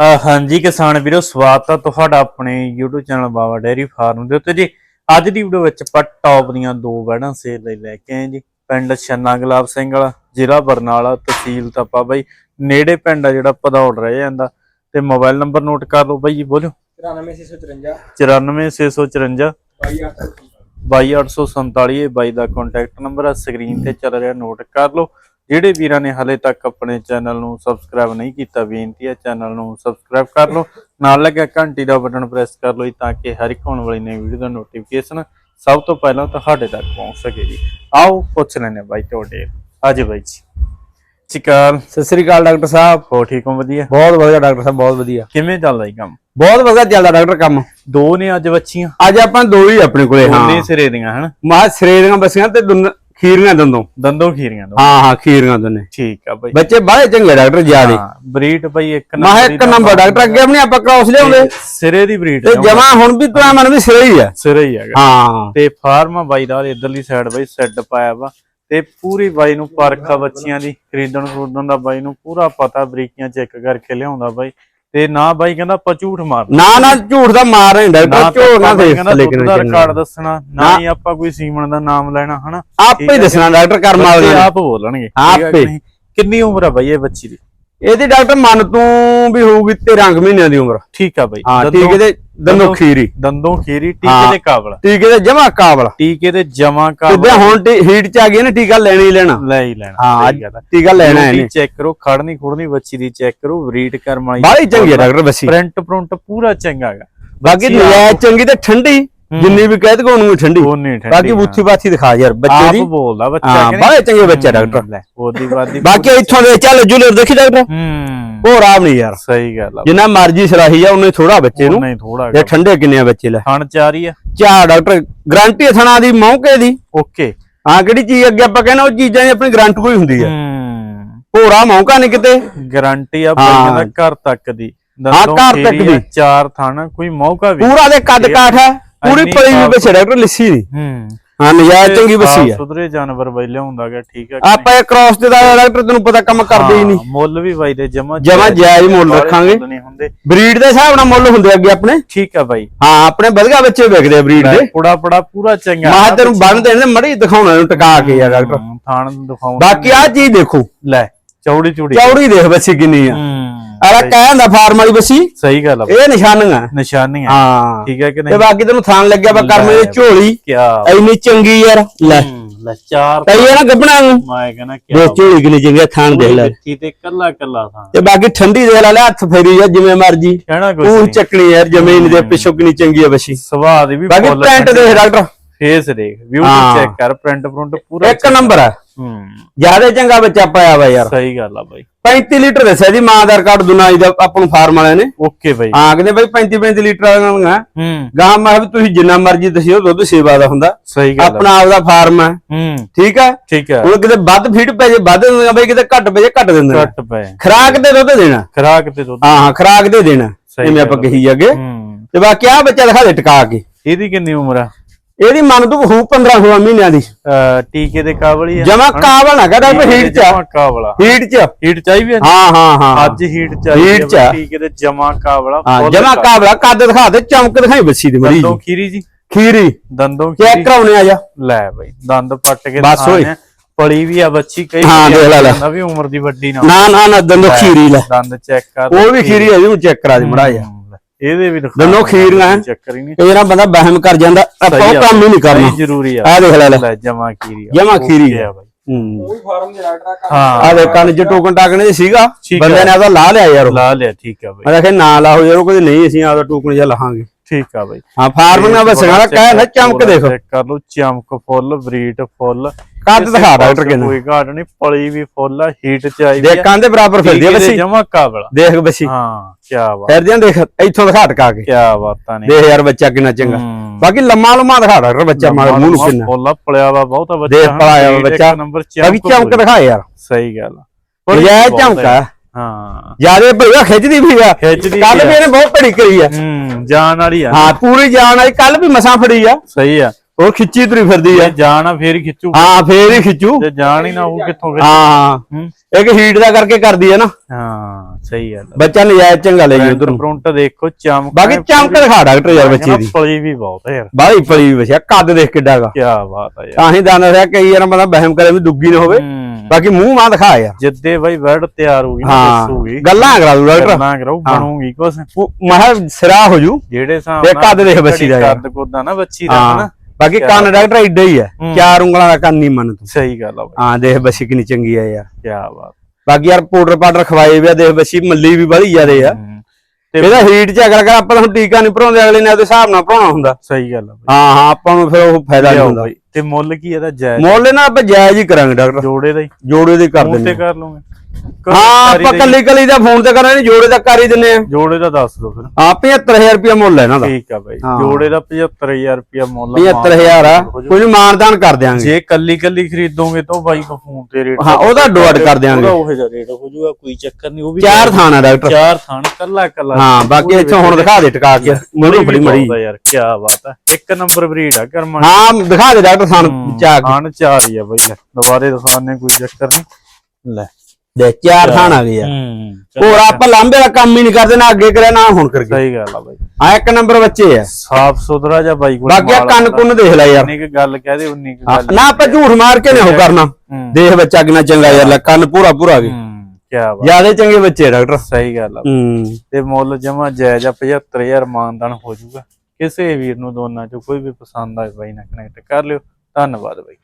ਹਾਂਜੀ ਕਿਸਾਨ ਵੀਰੋ ਸਵਾਗਤ ਹੈ ਤੁਹਾਡਾ ਆਪਣੇ YouTube channel Baba dairy farm ਦੇ ਉੱਤੇ ਜੀ। ਅੱਜ ਦੀ ਵੀਡੀਓ ਵਿੱਚ ਆਪਾਂ ਟੌਪ ਦੀਆਂ ਦੋ ਵੈੜਾਂ ਸੇਲ ਲਈ ਲੈ ਕੇ ਆਏ ਜੀ। ਪਿੰਡ ਛੰਨਾ ਗੁਲਾਬ ਸਿੰਘ ਵਾਲਾ ਜ਼ਿਲ੍ਹਾ ਬਰਨਾਲਾ ਤਹਿਸੀਲ ਤਪਾ ਬਾਈ। ਨੇੜੇ ਪਿੰਡ ਆ ਜਿਹੜਾ ਪਧੌੜ ਰਹਿ ਜਾਂਦਾ। ਤੇ ਮੋਬਾਈਲ ਨੰਬਰ ਨੋਟ ਕਰ ਲਓ ਬਾਈ ਜੀ ਬੋਲਿਓ 94654 94654 22847 ਇਹ ਬਾਈ ਦਾ ਕੰਟੈਕਟ ਨੰਬਰ ਆ। ਸਕਰੀਨ ਤੇ ਚੱਲ ਰਿਹਾ ਨੋਟ ਕਰ ਲਓ। ਜਿਹੜੇ ਵੀਰਾਂ ਨੇ ਹਲੇ ਤੱਕ ਆਪਣੇ ਚੈਨਲ ਨੂੰ ਸਬਸਕ੍ਰਾਈਬ ਨਹੀਂ ਕੀਤਾ ਬੇਨਤੀ ਹੈ ਚੈਨਲ ਨੂੰ ਸਬਸਕ੍ਰਾਈਬ ਕਰ ਲਓ। ਨਾਲ ਲੱਗਿਆ ਘੰਟੀ ਦਾ ਬਟਨ ਪ੍ਰੈਸ ਕਰ ਲਓ ਤਾਂ ਕਿ ਹਰ ਇੱਕ ਆਉਣ ਵਾਲੀ ਨਵੀਂ ਵੀਡੀਓ ਦਾ ਨੋਟੀਫਿਕੇਸ਼ਨ ਸਭ ਤੋਂ ਪਹਿਲਾਂ ਤੁਹਾਡੇ ਤੱਕ ਪਹੁੰਚ ਸਕੇ ਜੀ। ਆਓ ਪੁੱਛ ਲੈਣੇ ਬਾਈ ਤੁਹਾਡੇ। ਅੱਜ ਬਾਈ ਜੀ। ਚਿਕਾਲ ਸਤਿ ਸ੍ਰੀ ਅਕਾਲ ਡਾਕਟਰ ਸਾਹਿਬ। ਹੋ ਠੀਕ ਹੋ? ਵਧੀਆ? ਬਹੁਤ ਵਧੀਆ ਡਾਕਟਰ ਸਾਹਿਬ ਬਹੁਤ ਵਧੀਆ। ਕਿਵੇਂ ਚੱਲਦਾ ਜੀ ਕੰਮ? ਬਹੁਤ ਵਧੀਆ ਚੱਲਦਾ ਡਾਕਟਰ ਕੰਮ। ਦੋ ਨੇ ਅੱਜ ਬੱਚੀਆਂ ਅੱਜ ਆਪਾਂ ਦੋ ਹੀ ਆਪਣੇ ਕੋਲੇ ਹਾਂ। ਦੋਨੇ ਸਿਰੇ ਦੀਆਂ ਹਨ? ਮਾ ਸਰੇ ਦੀਆਂ ਬਸੀਆਂ ਤੇ ਦੁੰਨ- ਖੀਰੀਆਂ ਦੰਦੋਂ। ਦੰਦੋਂ ਖੀਰੀਆਂ ਦੋ ਹਾਂ ਹਾਂ ਖੀਰੀਆਂ ਦੋਨੇ। ਠੀਕ ਆ ਬਾਈ। ਬੱਚੇ ਬਾਹਲੇ ਚੰਗੇ ਡਾਕਟਰ ਜਿਆਦੇ ਹਾਂ ਬਰੀਡ ਬਈ ਇੱਕ ਮਾ ਦੀ ਇੱਕ ਨੰਬਰ ਡਾਕਟਰ ਅੱਗੇ ਵੀ ਆਪਾਂ ਕ੍ਰਾਸ ਲਿਆਉਂਦੇ। ਸਿਰੇ ਦੀ ਬਰੀਡ ਤੇ ਜਮਾ ਹੁਣ ਵੀ ਤੂੰ ਮਨ ਵੀ ਸਿਰੇ ਹੀ ਆ। ਸਿਰੇ ਹੀ ਹੈਗਾ। ਹਾਂ। ਤੇ ਫਾਰਮ ਬਾਈ ਦਾ ਇਧਰਲੀ ਸਾਈਡ ਬਾਈ ਸੈੱਡ ਪਾਇਆ ਵਾ। ਤੇ ਪੂਰੀ ਬਾਈ ਨੂੰ ਪਰਖਾ ਬੱਚੀਆਂ ਦੀ ਖਰੀਦਣ ਖਰੀਦਣ ਦਾ ਬਾਈ ਨੂੰ ਪੂਰਾ ਪਤਾ ਬਰੀਕੀਆਂ ਚੈੱਕ ਕਰਕੇ ਲਿਆਉਂਦਾ ਬਾਈ। ਤੇ ਨਾ ਬਾਈ ਕਹਿੰਦਾ ਆਪਾਂ ਝੂਠ ਮਾਰਨਾ ਨਾ ਨਾ ਝੂਠ ਦਾ ਮਾਰ ਨਹੀਂ ਡਾਕਟਰ ਝੂਠ ਨਾ ਦੇ ਲੇਕਿਨ ਦਾ ਰਿਕਾਰਡ ਦੱਸਣਾ ਨਾ ਹੀ ਆਪਾਂ ਕੋਈ ਸੀਮਨ ਦਾ ਨਾਮ ਲੈਣਾ ਹਨਾ? ਆਪੇ ਦੱਸਣਾ ਡਾਕਟਰ ਕਰਮ ਵਾਲੇ। ਆਪ ਬੋਲਣਗੇ ਆਪੇ। ਕਿੰਨੀ ਉਮਰ ਆ ਬਾਈ ਇਹ ਬੱਚੀ ਦੀ? ਇਹਦੀ ਡਾਕਟਰ ਮਨ ਤੂੰ ਵੀ ਹੋਊਗੀ 13 ਕੁ ਮਹੀਨਿਆਂ ਦੀ ਉਮਰ। ਠੀਕ ਆ ਬਾਈ। ਹਾਂ ਦੰਦੋਂ- ਟੀਕੇ ਦੇ ਦੰਦੋਂ ਖੀਰੀ। ਦੰਦੋਂ ਖੀਰੀ ਟੀਕੇ ਹਾਂ। ਦੇ ਕਾਬਲ। ਟੀਕੇ ਦੇ ਜਮਾ ਕਾਬਲ। ਟੀਕੇ ਦੇ ਜਮਾ ਕਾਬਲ। ਕਿੱਦਾਂ ਹੁਣ ਹੀਟ ਚ ਆ ਗਈ ਨਾ ਟੀਕਾ ਲੈਣਾ ਹੀ ਲੈਣਾ। ਲੈ ਹੀ ਲੈਣਾ ਹਾਂ। ਟੀਕਾ ਲੈਣਾ ਇਹਨੇ। ਚੈੱਕ ਕਰੋ ਖੜਨੀ ਖੁੜਨੀ ਬੱਚੀ ਦੀ ਚੈੱਕ ਕਰੋ ਰੀਡ ਕਰਮ ਵਾਲੀ ਬਾਹਲੀ ਚੰਗੀ ਹੈ ਡਾਕਟਰ ਬੱਸੀ ਪ੍ਰਿੰਟ ਪ੍ਰਿੰਟ ਪੂਰਾ ਚੰਗਾ ਹੈਗਾ। ਬਾਕੀ ਨਜਾਇਜ਼ ਚੰਗੀ ਤੇ ਠੰਡੀ। ਜਿੰਨੀ ਵੀ ਕਹਿ ਤਕੋ ਉਹਨੂੰ ਠੰਡੀ। ਠੰਡੀ ਬਾਕੀ ਬੁੱਥੀ ਬਾਥੀ ਦਿਖਾ ਯਾਰ ਬੱਚੇ ਆਪ ਦੀ। ਬੋਲਦਾ ਬੱਚਾ ਹਾਂ ਕਿ ਨਹੀਂ? ਬਾਹਲੇ ਚੰਗੇ ਬੱਚਾ ਡਾਕਟਰ ਉਹਦੀ ਬਾਦੀ ਬਾਕੀ ਇੱਥੋਂ ਦੇ ਚੱਲ ਜੁਲਰ ਦੇਖੀ ਡਾਕਟਰ ਹੂੰ। ਉਹ ਆਰਾਮ ਨਹੀਂ ਯਾਰ। ਸਹੀ ਗੱਲ ਆ। ਜਿੰਨਾ ਮਰਜ਼ੀ ਸਲਾਹੀ ਆ ਉਹਨੇ ਥੋੜਾ ਬੱਚੇ ਨੂੰ। ਨਹੀਂ ਥੋੜਾ ਜੇ ਠੰਡੇ ਕਿੰਨੇ ਆ ਬੱਚੇ ਲੈ। ਖਾਣ ਚਾਰੀ ਆ। ਚਾਰ ਡਾਕਟਰ ਗਾਰੰਟੀ ਥਣਾ ਦੀ ਮੌਕੇ ਦੀ। ਓਕੇ। ਹਾਂ ਕਿਹੜੀ ਚੀਜ਼ ਅੱਗੇ ਆਪਾਂ ਕਹਿੰਦੇ ਉਹ ਚੀਜ਼ਾਂ ਦੀ ਆਪਣੀ ਗਾਰੰਟੀ ਕੋਈ ਹੁੰਦੀ ਆ। ਹੂੰ। ਭੋਰਾ ਮੌਕਾ ਨਹੀਂ ਕਿਤੇ। ਗਾਰੰਟੀ ਆ ਬਾਈ। ਕਹਿੰਦਾ ਘਰ ਤੱਕ ਦੀ। ਹਾਂ, ਘਰ ਤੱਕ ਦੀ। ਚਾਰ ਥਣ ਕੋਈ ਮੌਕਾ ਵੀ ਪੂਰਾ ਦੇ ਕੱਦ ਕਾਠ ਹੈ। ਪੂਰੀ ਪਲੀ ਵੀ ਬੱਚੇ ਡਾਕਟਰ ਲਿੱਸੀ ਦੀ। ਹੂੰ। ਹਾਂ ਨਜਾਇਜ਼ ਚੰਗੀ ਬੱਸੀ ਆ। ਸੁਧਰੇ ਜਾਨਵਰ ਬਾਈ ਲਿਆਉਂਦਾ ਗਾ ਠੀਕ ਆ ਆਪਾਂ ਇਹ ਕ੍ਰਾਸ ਤੇ ਦਾ ਡਾਕਟਰ ਤੈਨੂੰ ਪਤਾ ਕੰਮ ਕਰਦੇ ਹੀ ਨਹੀਂ। ਮੁੱਲ ਵੀ ਬਾਈ ਦੇ ਜਮਾ ਜਮਾਂ ਜਾਇਜ਼ ਮੁੱਲ ਰੱਖਾਂਗੇ। ਬਰੀਡ ਦੇ ਹਿਸਾਬ ਨਾਲ ਮੁੱਲ ਹੁੰਦੇ ਅੱਗੇ ਆਪਣੇ। ਠੀਕ ਆ ਬਾਈ। ਹਾਂ ਆਪਣੇ ਵਧੀਆ ਬੱਚੇ ਵਿਕਦੇ ਆ ਬਰੀਡ ਦੇ। ਪੁੜਾ ਪੜਾ ਪੂਰਾ ਚੰਗਾ। ਮਾਂ ਤੈਨੂੰ ਬੰਨ ਦੇਣ ਦੇ ਮੜੀ ਦਿਖਾਉਣਾ ਨੂੰ ਟਿਕਾ ਕੇ ਯਾਰ ਡਾਕਟਰ। ਥਾਣ ਦਿਖਾਉਂ ਬਾਕੀ ਆ ਚੀਜ਼ ਦੇਖੋ। ਲੈ। ਚੌੜੀ ਚੂੜੀ। ਚੌੜੀ ਦੇਖ ਬੱਸੀ ਕਿੰਨੀ ਆ। ਹੂੰ। ਆਲਾ ਕਹਿੰਦਾ ਫਾਰਮ ਵਾਲੀ ਬੱਸੀ ਸਹੀ ਗੱਲ ਆ। ਇਹ ਨਿਸ਼ਾਨੀਆਂ। ਨਿਸ਼ਾਨੀ ਆ ਹਾਂ। ਠੀਕ ਹੈ ਕਿ ਤੇ ਨਹੀਂ? ਬਾਕੀ ਤੈਨੂੰ ਥਾਣ ਲੱਗਿਆ ਵਾ ਕਰਮੇ ਦੀ ਝੋਲੀ। ਇੰਨੀ ਚੰਗੀ ਯਾਰ। ਲੈ। ਲੈ ਚਾਰ ਇਹ ਨਾ ਗੱਬਣਾ ਨੂੰ। ਮੈਂ ਕਹਿੰਦਾ ਦੇਖ ਕਿਆ ਝੋਲੀ ਕਿੰਨੀ ਚੰਗੀ ਥਾਣ ਦੇਖ ਲੈ। ਬੱਚੀ ਤੇ ਕੱਲਾ ਕੱਲਾ ਥਾਂ। ਤੇ ਬਾਕੀ ਠੰਡੀ ਦੇਖ ਲੈ ਹੱਥ ਫੇਰੀ ਆ ਜਿਵੇਂ ਮਰਜ਼ੀ। ਕਹਿਣਾ ਕੁਝ ਉਹ ਚੱਕਣੀ ਯਾਰ ਜ਼ਮੀਨ ਦੇ ਪਿੱਛੋਂ ਕਿੰਨੀ ਚੰਗੀ ਆ ਬੱਸੀ ਸੁਭਾਅ ਦੀ ਵੀ ਬਾਕੀ ਪੈਂਟ ਦੇਖ ਡਾਕਟਰ। ਫੇਸ ਦੇਖ ਵਿਊ। ਚੈੱਕ ਕਰ ਪ੍ਰਿੰਟ ਪ੍ਰਿੰਟ ਪੂਰਾ ਇੱਕ ਨੰਬਰ ਆ। ਜ਼ਿਆਦਾ ਚੰਗਾ ਬੱਚਾ ਪਾਇਆ ਵਾ ਯਾਰ। ਸਹੀ ਗੱਲ ਆ ਬਾਈ। 35 ਲੀਟਰ ਦੱਸਿਆ ਜੀ ਮਾਂ ਦਾ ਰਿਕਾਰਡ ਦੁਨਾਈ ਦਾ ਆਪਾਂ ਨੂੰ ਫਾਰਮ ਵਾਲਿਆਂ ਨੇ। ਓਕੇ ਬਾਈ। ਹਾਂ ਕਹਿੰਦੇ ਬਾਈ 35 35 ਲੀਟਰ ਵਾਲੀਆਂ ਹੂੰ। ਗਾਂ ਮੈਂ ਵੀ ਤੁਸੀਂ ਜਿੰਨਾ ਮਰਜ਼ੀ ਦਸਿਓ ਦੁੱਧ ਸੇਵਾ ਦਾ ਹੁੰਦਾ। ਸਹੀ ਗੱਲ ਆਪਣਾ ਆਪਦਾ ਫਾਰਮ ਹੈ। ਹੂੰ। ਠੀਕ ਹੈ? ਠੀਕ ਹੈ। ਹੁਣ ਕਿਤੇ ਵੱਧ ਫੀਡ ਪੈ ਜੇ ਵੱਧ ਦਿੰਦੇ ਬਈ ਕਿਤੇ ਘੱਟ ਪੈ ਜੇ ਘੱਟ ਦਿੰਦੇ ਘੱਟ ਪਏ ਖਰਾਕ ਤੇ ਦੁੱਧ ਦੇਣਾ। ਖਰਾਕ ਤੇ ਦੁੱਧ। ਹਾਂ ਹਾਂ ਖਰਾਕ ਦੇ ਦੇਣਾ। ਜਿਵੇਂ ਆਪਾਂ। ਕਹੀ ਹੂੰ। ਤੇ ਬਾਕੀ ਆ ਬੱਚਾ ਦਿਖਾ ਦੇ ਟਿਕਾ ਕੇ। ਇਹਦੀ ਕਿੰਨੀ ਉਮਰ ਆ? ਇਹਦੀ ਮੰਨ ਤੂੰ ਹੂ 15 16 ਮਹੀਨਿਆਂ ਦੀ ਟੀਕੇ ਦੇ ਕਾਬਲ ਹੀ ਆ ਜਮਾ ਕਾਬਲ ਨਾ ਕਹਦਾ ਹੀਟ ਚ ਆ। ਜਮਾ ਕਾਬਲਾ ਹੀਟ ਚ ਹੀਟ ਚਾਹੀ ਵੀ ਆ? ਹਾਂ ਹਾਂ ਹਾਂ ਅੱਜ ਹੀਟ ਚਾਹੀਦੀ ਹੀਟ ਚ ਆ। ਟੀਕੇ ਦੇ ਜਮਾ ਕਾਬਲਾ ਹਾਂ ਫੁੱਲ ਜਮਾ ਕਾਬਲਾ। ਕੱਦ ਦਿਖਾ ਦੇ ਚਮਕ ਦਿਖਾਈ ਬੱਸੀ ਦੀ ਮਰੀ ਦੰਦੋਂ ਖੀਰੀ ਜੀ ਖੀਰੀ ਦੰਦੋਂ ਚੈੱਕ ਖੀਰੀ ਕਰਾਉਣੇ ਆ ਜਾ ਲੈ ਬਈ ਦੰਦ ਪੱਟ ਕੇ ਬਸ। ਆ। ਪਲੀ ਵੀ ਆ ਬੱਚੀ ਕਈ ਹਾਂ, ਦੇਖ ਲੈ ਲੈ। ਵੀ ਉਮਰ ਦੀ ਵੱਡੀ ਨਾ ਨਾ ਨਾ ਦੰਦੋ ਖੀਰੀ ਲੈ ਦੰਦ ਚੈੱਕ ਕਰ ਉਹ ਵੀ ਖੀਰੀ ਹੈ ਜੀ ਚੈੱਕ ਕਰਾ ਦੇ ਮੜਾ ਜਾ। ਇਹਦੇ ਵੀ ਦੋਨੋਂ ਖੀਰੀਆਂ ਐ। ਚੱਕਰ ਹੀ ਨਹੀਂ ਕਈ ਵਾਰ ਬੰਦਾ ਵਹਿਮ ਕਰ ਜਾਂਦਾ ਆਪਾਂ ਉਹ। ਕੰਮ ਹੀ ਨਹੀਂ ਕਰਨਾ ਸਹੀ ਜ਼ਰੂਰੀ ਆ ਆ ਦੇਖ ਲੈ ਲੈ ਜਮਾ ਖੀਰੀ ਆ। ਜਮਾਂ ਖੀਰੀ ਆ। ਆ ਬਾਈ ਹੂੰ ਕੋਈ ਫਾਰਮ ਦੇ ਡਾਕਟਰ ਹਾਂ ਆ ਦੇ ਕੰਨ ਚ ਟੋਕਨ ਟਾਕਣੇ ਚ ਸੀਗਾ ਠੀਕ ਆ। ਬੰਦੇ ਨੇ ਆਪਦਾ ਲਾ ਲਿਆ ਯਾਰ ਉਹ। ਲਾ ਲਿਆ ਠੀਕ ਆ ਬਾਈ ਮੈਂ ਕਿਹਾ ਨਾ ਲਾਓ ਯਾਰ ਉਹ ਕਹਿੰਦੇ ਨਹੀਂ ਅਸੀਂ ਆਪਦਾ ਟੋਕਨ ਜਿਹਾ ਲਾਹਾਂਗੇ ਠੀਕ ਆ ਬਾਈ ਹਾਂ ਫਾਰਮ ਨਾਲ ਬਸ ਨਾਲ ਕਹਿ ਨਾ ਚਮਕ ਦੇਖ ਚੈੱਕ ਕਰ ਲਓ ਚਮਕ ਫੁੱਲ ਬਰੀਟ ਫੁੱਲ ਕੱਦ ਦਿਖਾ ਡਾਕਟਰ ਕਹਿੰਦਾ ਕੋਈ ਘਾਟ ਨਹੀਂ ਪਲੀ ਵੀ ਫੁੱਲ ਆ ਹੀਟ ਚ ਆਈ ਦੇਖ ਕੰਨ ਦੇ ਬਰਾਬਰ ਫਿਰਦੀ ਆ ਬੱਸੀ। ਜਮਾ ਕਾਬਲਾ ਦੇਖ ਬੱਸੀ। ਹਾਂ ਕੀ ਬਾਤ। ਫਿਰਦੀਆਂ ਦੇਖ ਇੱਥੋਂ ਦਿਖਾ ਟਕਾ ਕੇ। ਕੀ ਬਾਤਾਂ ਨੇ। ਦੇਖ ਯਾਰ ਬੱਚਾ ਕਿੰਨਾ ਚੰਗਾ। ਬਾਕੀ ਲੰਮਾ ਲੰਮਾ ਦਿਖਾ ਡਾਕਟਰ ਬੱਚਾ ਮਾਰ ਮੂੰਹ ਨੂੰ ਕਿੰਨਾ। ਫੁੱਲ ਪਲਿਆ ਵਾ ਬਹੁਤਾ ਬੱਚਾ। ਦੇਖ ਇੱਕ ਬੱਚਾ। ਬਾਕੀ ਚਮਕ ਦਿਖਾ ਯਾਰ। ਸਹੀ ਗੱਲ ਆ। ਨਜਾਇਜ਼ ਬਹੁਤ ਚਮਕਾ। ਹਾਂ। ਜਿਆਦੇ ਭਈਆ ਖਿੱਚਦੀ ਵੀ ਆ। ਕੱਲ ਵੀ ਆ। ਇਹਨੇ ਬਹੁਤ ਭੜੀ ਕਰੀ ਆ। ਹੂੰ ਜਾਨ ਵਾਲੀ ਆ। ਹਾਂ ਪੂਰੀ ਜਾਨ ਵਾਲੀ ਕੱਲ ਵੀ ਮਸਾਂ ਫੜੀ ਆ। ਸਹੀ ਆ। ਉਹ ਖਿੱਚੀ ਤੁਰੀ ਫਿਰਦੀ ਆ। ਜਾਣਾ ਫੇਰ ਹੀ ਖਿੱਚੂ। ਹਾਂ ਫੇਰ ਹੀ ਖਿੱਚੂ। ਜੇ ਜਾਣ ਹੀ ਨਾ ਉਹ ਕਿੱਥੋਂ ਖਿੱਚੂ ਹਾਂ ਇੱਕ ਹੀਟ ਦਾ ਕਰਕੇ ਕਰਦੀ ਆ ਨਾ। ਹਾਂ ਸਹੀ ਗੱਲ ਬੱਚਾ ਨਜਾਇਜ਼ ਚੰਗਾ ਲੈ ਜੀ ਉਧਰ। ਨੂੰ ਫਰੰਟ ਦੇਖੋ ਚਮਕ ਬਾਕੀ ਚਮਕ ਦਿਖਾ ਡਾਕਟਰ ਯਾਰ ਬੱਚੇ ਦੀ। ਪਲੀ ਵੀ ਬਹੁਤ ਹੈ ਯਾਰ। ਬਾਹਲੀ ਪਲੀ ਵਸਿਆ ਕੱਦ ਦੇਖ ਕਿੱਡਾ ਗਾ। ਕੀ ਬਾਤ ਹੈ ਯਾਰ। ਤਾਂ ਹੀ ਦਾਨਾ ਰਿਹਾ ਕਈ ਵਾਰ ਬੰਦਾ ਬਹਿਮ ਕਰੇ ਵੀ ਦੁੱਗੀ ਨਾ ਹੋਵੇ। ਬਾਕੀ ਮੂੰਹ ਮਾਂ ਦਿਖਾ ਯਾਰ। ਜਿੱਦੇ ਬਾਈ ਵਰਡ ਤਿਆਰ ਹੋ ਗਈ ਨਾ ਦੱਸੂਗੀ। ਗੱਲਾਂ ਕਰਾ ਦੂ ਡਾਕਟਰ। ਗੱਲਾਂ ਕਰਾਉ ਬਣੂਗੀ ਕੁਛ। ਮਹਾ ਸਿਰਾ ਹੋ ਜੂ। ਜਿਹੜੇ ਹਿਸਾਬ ਇਹ ਕੱਦ ਦੇਖ ਬੱਚੀ ਦਾ ਯਾਰ। ਕੱਦ ਕੋਦਾ ਨਾ ਬੱਚੀ ਦਾ ਹਨਾ। ਬਾਕੀ ਕੰਨ ਡਾਕਟਰ ਏਡਾ ਹੀ ਹੈ। ਚਾਰ ਉਂਗਲਾਂ ਦਾ ਕੰਨ ਨਹੀਂ ਮੰਨ ਤੂੰ ਸਹੀ ਗੱਲ ਆ ਹਾਂ ਦੇਖ ਬੱਸੀ ਕਿੰਨੀ ਚੰਗੀ ਆ ਯਾਰ। ਕੀ ਬਾਤ। ਬਾਕੀ ਯਾਰ ਪਾਊਡਰ ਪਾਊਡਰ ਖਵਾਏ ਵੀ ਆ ਦੇਖ ਬੱਸੀ ਮੱਲੀ ਵੀ ਬੜੀ ਜ਼ਿਆਦੇ ਆ। ਹੂੰ। ਤੇ ਇਹਦਾ ਹੀਟ ਚ ਅਗਰ ਕਰ ਆਪਾਂ ਹੁਣ ਟੀਕਾ ਨਹੀਂ ਭਰਾਉਂਦੇ ਅਗਲੇ ਨੇ ਉਹਦੇ ਹਿਸਾਬ ਨਾਲ ਭਰਾਉਣਾ ਹੁੰਦਾ। ਸਹੀ ਗੱਲ ਆ ਹਾਂ ਹਾਂ ਆਪਾਂ ਨੂੰ ਫਿਰ ਉਹ ਫਾਇਦਾ ਨਹੀਂ ਹੁੰਦਾ। ਤੇ ਮੁੱਲ ਕੀ ਇਹਦਾ ਜਾਇਜ਼? ਮੁੱਲ ਇਹਨਾਂ ਆਪਾਂ ਜਾਇਜ਼ ਹੀ ਕਰਾਂਗੇ ਡਾਕਟਰ। ਜੋੜੇ ਦਾ ਹੀ। ਜੋੜੇ ਦੇ ਕਰ ਤੇ ਦਿੰਦੇ ਕਰ ਲਵਾਂਗੇ ਹਾਂ ਆਪਾਂ ਕੱਲੀ ਕੱਲੀ ਦਾ ਫੋਨ ਤੇ ਕਰਾਂਗੇ ਜੋੜੇ ਦਾ ਕਰ ਹੀ ਦਿੰਨੇ ਆ ਜੋੜੇ ਦਾ ਦੱਸ ਦੋ ਫਿਰ। ਹਾਂ 75000 ਰੁਪਇਆ ਮੁੱਲ ਹੈ ਇਹਨਾਂ ਦਾ। ਠੀਕ ਆ ਬਾਈ। ਜੋੜੇ ਦਾ 75000 ਰੁਪਿਆ ਮੁੱਲ ਆ, 75000 ਆ। ਕੋਈ ਨੀ ਮਾਨਦਾਨ ਕਰ ਦਿਆਂਗੇ। ਜੇ ਕੱਲੀ ਕੱਲੀ ਖਰੀਦੋਗੇ ਤਾਂ ਉਹ ਬਾਈ ਕੋ ਫੋਨ ਤੇ ਰੇਟ ਹਾਂ ਉਹਦਾ ਅੱਡੋ ਅੱਡ ਕਰ ਦਿਆਂਗੇ। ਉਹਦਾ ਉਹ ਜਿਹਾ ਰੇਟ ਹੋ ਜਾਊਗਾ ਕੋਈ ਚੱਕਰ ਨਹੀਂ ਉਹ ਵੀ ਚਾਰ ਥਾਣਾ ਡਾਕਟਰ। ਚਾਰ ਥਾਣ ਕੱਲਾ ਕੱਲਾ। ਹਾਂ ਬਾਕੀ ਇੱਥੋਂ ਹੁਣ ਦਿਖਾ ਦੇ ਟਿਕਾ ਕੇ। ਮੂਹਰੋਂ ਫੜੀ ਮੜੀ। ਯਾਰ ਕੀ ਬਾਤ ਹੈ ਇੱਕ ਨੰਬਰ ਬਰੀਡ ਆ ਕਰਮਨ ਹਾਂ ਦਿਖਾ ਦੇ ਡਾਕਟਰ। ਥਾਣ ਚਾ ਕੇ ਥਾਣ ਚਾਰ ਹੀ ਆ ਬਾਈ ਲੈ ਦੁਬਾਰੇ ਦਿਖਾਣੇ ਕੋਈ ਚੱਕਰ ਨਹੀਂ। ਲੈ ਦੇ ਚਾਰ ਥਾਣ ਆ ਗਏ ਹੂੰ ਹੋਰ ਆਪਾਂ ਲਾਂਬੇ ਦਾ ਕੰਮ ਹੀ ਨਹੀਂ ਕਰਦੇ ਨਾ ਅੱਗੇ ਕਰਿਆ ਨਾ ਹੁਣ ਕਰਕੇ ਸਹੀ ਗੱਲ ਆ ਬਾਈ। ਆ ਇੱਕ ਨੰਬਰ ਬੱਚੇ ਆ। ਸਾਫ਼ ਸੁਥਰਾ ਜਿਹਾ ਬਾਈ ਕੋਲ ਬਾਕੀ ਆ ਕੰਨ ਕੁੰਨ ਦੇਖ ਲੈ ਯਾਰ। ਉਨੀ ਕੁ ਗੱਲ ਕਹਦੇ ਉਨੀ ਕੁ ਹਾਂ, ਗੱਲ ਨਾ ਆਪਾਂ ਝੂਠ ਮਾਰ ਕੇ ਨਹੀਂ ਉਹ ਕਰਨਾ। ਹੂੰ। ਦੇਖ ਬੱਚਾ ਕਿੰਨਾ ਚੰਗਾ ਯਾਰ ਲੈ ਕੰਨ ਪੂਰਾ ਪੂਰਾ ਗਏ। ਹੂੰ ਬਾਤ। ਜਿਆਦੇ ਚੰਗੇ ਬੱਚੇ ਆ ਡਾਕਟਰ। ਸਹੀ ਗੱਲ ਆ ਹੂੰ। ਤੇ ਮੁੱਲ ਜਮਾ ਜਾਇਜ਼ ਆ 75000 ਮਾਨਦਾਨ ਹੋ ਜਾਊਗਾ। ਕਿਸੇ ਵੀਰ ਨੂੰ ਦੋਨਾਂ ਚੋਂ ਕੋਈ ਵੀ ਪਸੰਦ ਆਏ ਬਾਈ ਨਾਲ ਕਨੈਕਟ ਕਰ ਲਿਓ। ਧੰਨਵਾਦ ਬਾਈ।